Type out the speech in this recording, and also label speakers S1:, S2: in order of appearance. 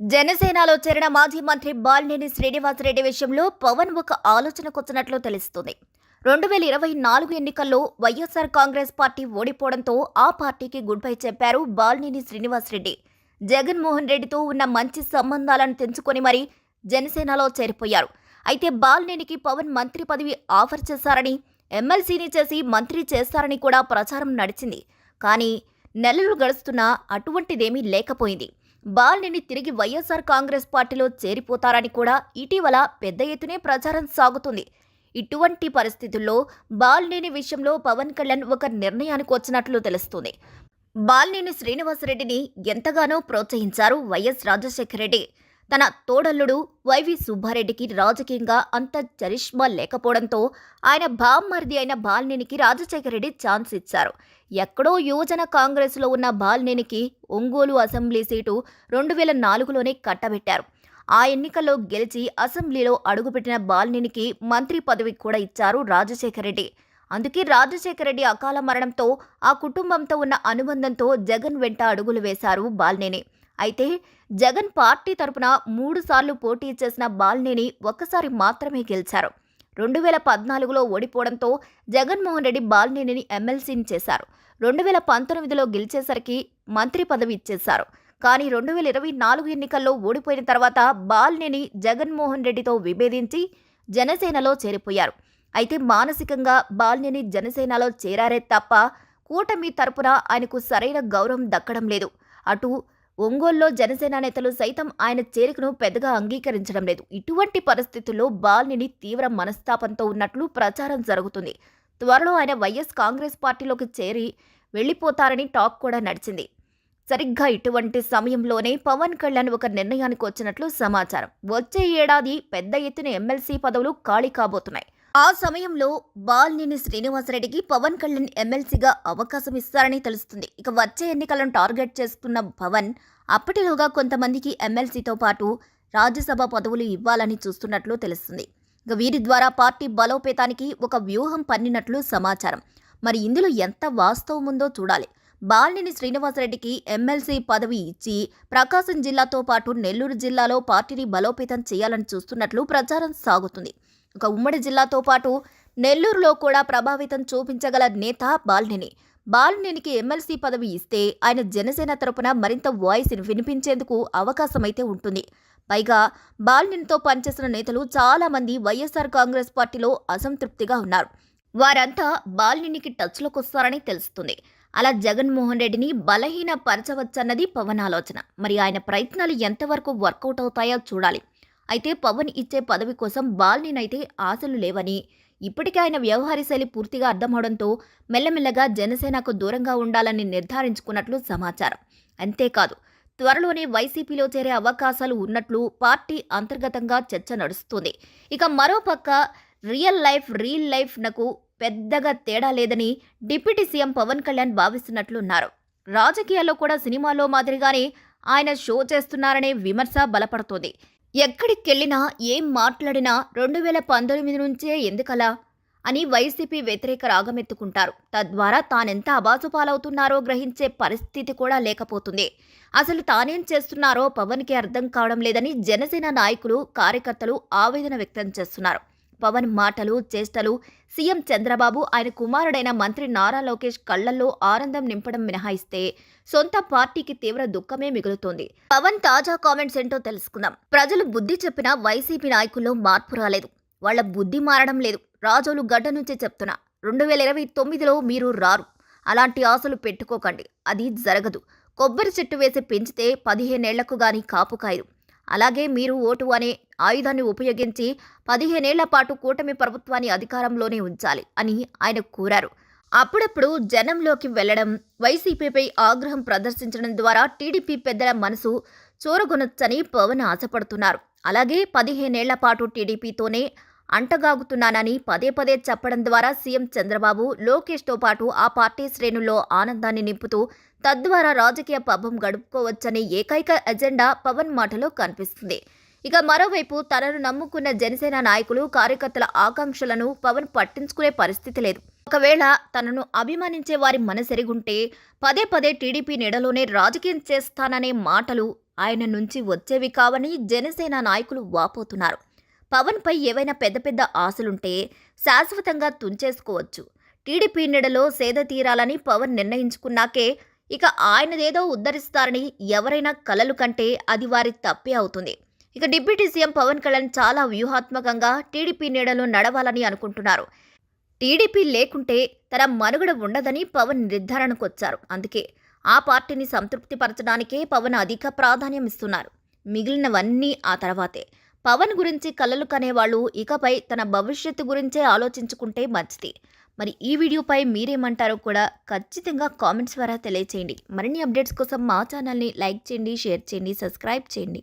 S1: జనసేనలో చేరిన మాజీ మంత్రి బాలినేని శ్రీనివాసరెడ్డి విషయంలో పవన్ ఒక ఆలోచనకొచ్చినట్లు తెలుస్తుంది. రెండు వేల ఇరవై నాలుగు ఎన్నికల్లో వైఎస్ఆర్ కాంగ్రెస్ పార్టీ ఓడిపోవడంతో ఆ పార్టీకి గుడ్ బై చెప్పారు బాలినేని శ్రీనివాసరెడ్డి. జగన్మోహన్ రెడ్డితో ఉన్న మంచి సంబంధాలను తెంచుకొని మరీ జనసేనలో చేరిపోయారు. అయితే బాలినేనికి పవన్ మంత్రి పదవి ఆఫర్ చేశారని ఎమ్మెల్సీని చేసి మంత్రి చేస్తారని కూడా ప్రచారం నడిచింది. కానీ నెలలు గడుస్తున్నా అటువంటిదేమీ లేకపోయింది. బాలిని తిరిగి వైఎస్ఆర్ కాంగ్రెస్ పార్టీలో చేరిపోతారని కూడా ఇటీవల పెద్ద ఎత్తునే ప్రచారం సాగుతుంది. ఇటువంటి పరిస్థితుల్లో బాలినేని విషయంలో పవన్ కళ్యాణ్ ఒక నిర్ణయానికి వచ్చినట్లు తెలుస్తుంది. బాలినేని శ్రీనివాసరెడ్డిని ఎంతగానో ప్రోత్సహించారు వైఎస్ రాజశేఖర రెడ్డి తన తోడల్లుడు వైవి సుబ్బారెడ్డికి రాజకీయంగా అంత చరిష్మా లేకపోవడంతో ఆయన బామ్మర్ది అయిన బాలినేనికి రాజశేఖర రెడ్డి ఛాన్స్ ఇచ్చారు. ఎక్కడో యువజన కాంగ్రెస్లో ఉన్న బాలినేనికి ఒంగోలు అసెంబ్లీ సీటు రెండు వేల నాలుగులోనే కట్టబెట్టారు. ఆ ఎన్నికల్లో గెలిచి అసెంబ్లీలో అడుగుపెట్టిన బాలినేనికి మంత్రి పదవి కూడా ఇచ్చారు రాజశేఖర రెడ్డి అందుకే రాజశేఖర రెడ్డి అకాల మరణంతో ఆ కుటుంబంతో ఉన్న అనుబంధంతో జగన్ వెంట అడుగులు వేశారు బాలినేని. అయితే జగన్ పార్టీ తరపున మూడు సార్లు పోటీ చేసిన బాలినేని ఒక్కసారి మాత్రమే గెలిచారు. రెండు వేల పద్నాలుగులో ఓడిపోవడంతో జగన్మోహన్ రెడ్డి బాలినేనిని ఎమ్మెల్సీని చేశారు. రెండు వేల పంతొమ్మిదిలో గెలిచేసరికి మంత్రి పదవి ఇచ్చేశారు. కానీ రెండు వేల ఇరవై నాలుగు ఎన్నికల్లో ఓడిపోయిన తర్వాత బాలినేని జగన్మోహన్ రెడ్డితో విభేదించి జనసేనలో చేరిపోయారు. అయితే మానసికంగా బాలినేని జనసేనలో చేరారే తప్ప కూటమి తరపున ఆయనకు సరైన గౌరవం దక్కడం లేదు. అటు ఒంగోలులో జనసేన నేతలు సైతం ఆయన చేరికను పెద్దగా అంగీకరించడం లేదు. ఇటువంటి పరిస్థితుల్లో బాలిని తీవ్ర మనస్తాపంతో ఉన్నట్లు ప్రచారం జరుగుతుంది. త్వరలో ఆయన వైఎస్ కాంగ్రెస్ పార్టీలోకి చేరి వెళ్ళిపోతారని టాక్ కూడా నడిచింది. సరిగ్గా ఇటువంటి సమయంలోనే పవన్ కళ్యాణ్ ఒక నిర్ణయానికి వచ్చినట్లు సమాచారం. వచ్చే ఏడాది పెద్ద ఎత్తున ఎమ్మెల్సీ పదవులు ఖాళీ కాబోతున్నాయి. ఆ సమయంలో బాలినేని శ్రీనివాసరెడ్డికి పవన్ కళ్యాణ్ ఎమ్మెల్సీగా అవకాశం ఇస్తారని తెలుస్తుంది. ఇక వచ్చే ఎన్నికలను టార్గెట్ చేసుకున్న పవన్ అప్పటిలోగా కొంతమందికి ఎమ్మెల్సీతో పాటు రాజ్యసభ పదవులు ఇవ్వాలని చూస్తున్నట్లు తెలుస్తుంది. ఇక వీరి ద్వారా పార్టీ బలోపేతానికి ఒక వ్యూహం పన్నినట్లు సమాచారం. మరి ఇందులో ఎంత వాస్తవం ఉందో చూడాలి. బాలినేని శ్రీనివాసరెడ్డికి ఎమ్మెల్సీ పదవి ఇచ్చి ప్రకాశం జిల్లాతో పాటు నెల్లూరు జిల్లాలో పార్టీని బలోపేతం చేయాలని చూస్తున్నట్లు ప్రచారం సాగుతుంది. ఒక ఉమ్మడి జిల్లాతో పాటు నెల్లూరులో కూడా ప్రభావితం చూపించగల నేత బాలినేని. బాలినేనికి ఎమ్మెల్సీ పదవి ఇస్తే ఆయన జనసేన తరపున మరింత వాయిస్ వినిపించేందుకు అవకాశమైతే ఉంటుంది. పైగా బాలినేనితో పనిచేసిన నేతలు చాలామంది వైఎస్ఆర్ కాంగ్రెస్ పార్టీలో అసంతృప్తిగా ఉన్నారు. వారంతా బాలినేనికి టచ్లోకి వస్తారని తెలుస్తుంది. అలా జగన్మోహన్ రెడ్డిని బలహీన పరచవచ్చన్నది పవన్ ఆలోచన మరి ఆయన ప్రయత్నాలు ఎంతవరకు వర్కౌట్ అవుతాయో చూడాలి. అయితే పవన్ ఇచ్చే పదవి కోసం బాలినైతే ఆశలు లేవని. ఇప్పటికే ఆయన వ్యవహార శైలి పూర్తిగా అర్థమవడంతో మెల్లమెల్లగా జనసేనకు దూరంగా ఉండాలని నిర్ధారించుకున్నట్లు సమాచారం. అంతేకాదు త్వరలోనే వైసీపీలో చేరే అవకాశాలు ఉన్నట్లు పార్టీ అంతర్గతంగా చర్చ నడుస్తుంది. ఇక మరోపక్క రియల్ లైఫ్ రీల్ లైఫ్ నకు పెద్దగా తేడా లేదని డిప్యూటీ సీఎం పవన్ కళ్యాణ్ భావిస్తున్నట్లున్నారు. రాజకీయాల్లో కూడా సినిమాలో మాదిరిగానే ఆయన షో చేస్తున్నారనే విమర్శ బలపడుతోంది. ఎక్కడికెళ్ళినా ఏం మాట్లాడినా రెండు వేల పంతొమ్మిది నుంచే ఎందుకలా? అని వైసీపీ వ్యతిరేక రాగమెత్తుకుంటారు. తద్వారా తానెంత అబాసు పాలవుతున్నారో గ్రహించే పరిస్థితి కూడా లేకపోతుంది. అసలు తానేం చేస్తున్నారో పవన్కి అర్థం కావడం లేదని జనసేన నాయకులు కార్యకర్తలు ఆవేదన వ్యక్తం చేస్తున్నారు. పవన్ మాటలు చేష్టలు. సీఎం చంద్రబాబు ఆయన కుమారుడైన మంత్రి నారా లోకేష్ కళ్ళల్లో ఆనందం నింపడం మినహాయిస్తే సొంత పార్టీకి తీవ్ర దుఃఖమే మిగులుతోంది. పవన్ తాజా కామెంట్స్ ఏంటో తెలుసుకుందాం. ప్రజలు బుద్ధి చెప్పినా వైసీపీ నాయకుల్లో మార్పు రాలేదు. వాళ్ళ బుద్ధి మారడం లేదు. రాజోలు గడ్డ నుంచి చెప్తున్నా. రెండు వేల ఇరవై తొమ్మిదిలో మీరు రారు. అలాంటి ఆశలు పెట్టుకోకండి. అది జరగదు. కొబ్బరి చెట్టు వేసి పెంచితే పదిహేనేళ్ళకు గాని కాపు కాయదు అలాగే మీరు ఓటు అనే ఆయుధాన్ని ఉపయోగించి పదిహేనేళ్ళ పాటు కూటమి ప్రభుత్వాన్ని అధికారంలోనే ఉంచాలి అని ఆయన కోరారు. అప్పుడప్పుడు జనంలోకి వెళ్ళడం వైసీపీపై ఆగ్రహం ప్రదర్శించడం ద్వారా టీడీపీ పెద్దల మనసు చూరగొనొచ్చని పవన్ ఆశపడుతున్నారు. అలాగే పదిహేనేళ్ళ పాటు టీడీపీతోనే అంటగాగుతున్నానని పదే పదే చెప్పడం ద్వారా సీఎం చంద్రబాబు లోకేష్తో పాటు ఆ పార్టీ శ్రేణుల్లో ఆనందాన్ని నింపుతూ తద్వారా రాజకీయ పబ్బం గడుపుకోవచ్చనే ఏకైక ఎజెండా పవన్ మాటలో కనిపిస్తుంది. ఇక మరోవైపు తనను నమ్ముకున్న జనసేన నాయకులు కార్యకర్తల ఆకాంక్షలను పవన్ పట్టించుకునే పరిస్థితి లేదు. ఒకవేళ తనను అభిమానించే వారి మనసెరిగుంటే పదే పదే టీడీపీ నీడలోనే రాజకీయం చేస్తాననే మాటలు ఆయన నుంచి వచ్చేవి కావని జనసేన నాయకులు వాపోతున్నారు. పవన్పై ఏవైనా పెద్ద పెద్ద ఆశలుంటే శాశ్వతంగా తుంచేసుకోవచ్చు. టీడీపీ నీడలో సేద తీరాలని పవన్ నిర్ణయించుకున్నాకే ఇక ఆయనదేదో ఉద్ధరిస్తారని ఎవరైనా కలలు కంటే అది వారి తప్పే అవుతుంది. ఇక డిప్యూటీ సీఎం పవన్ కళ్యాణ్ చాలా వ్యూహాత్మకంగా టీడీపీ నీడలో నడవాలని అనుకుంటున్నారు. టీడీపీ లేకుంటే తన మనుగడ ఉండదని పవన్ నిర్ధారణకు వచ్చారు అందుకే ఆ పార్టీని సంతృప్తిపరచడానికే పవన్ అధిక ప్రాధాన్యం ఇస్తున్నారు మిగిలినవన్నీ ఆ తర్వాతే. పవన్ గురించి కలలు కనేవాళ్ళు ఇకపై తన భవిష్యత్తు గురించే ఆలోచించుకుంటే మంచిది. మరి ఈ వీడియోపై మీరేమంటారో కూడా ఖచ్చితంగా కామెంట్స్ ద్వారా తెలియచేయండి. మరిన్ని అప్డేట్స్ కోసం మా ఛానల్ని లైక్ చేయండి షేర్ చేయండి సబ్స్క్రైబ్ చేయండి.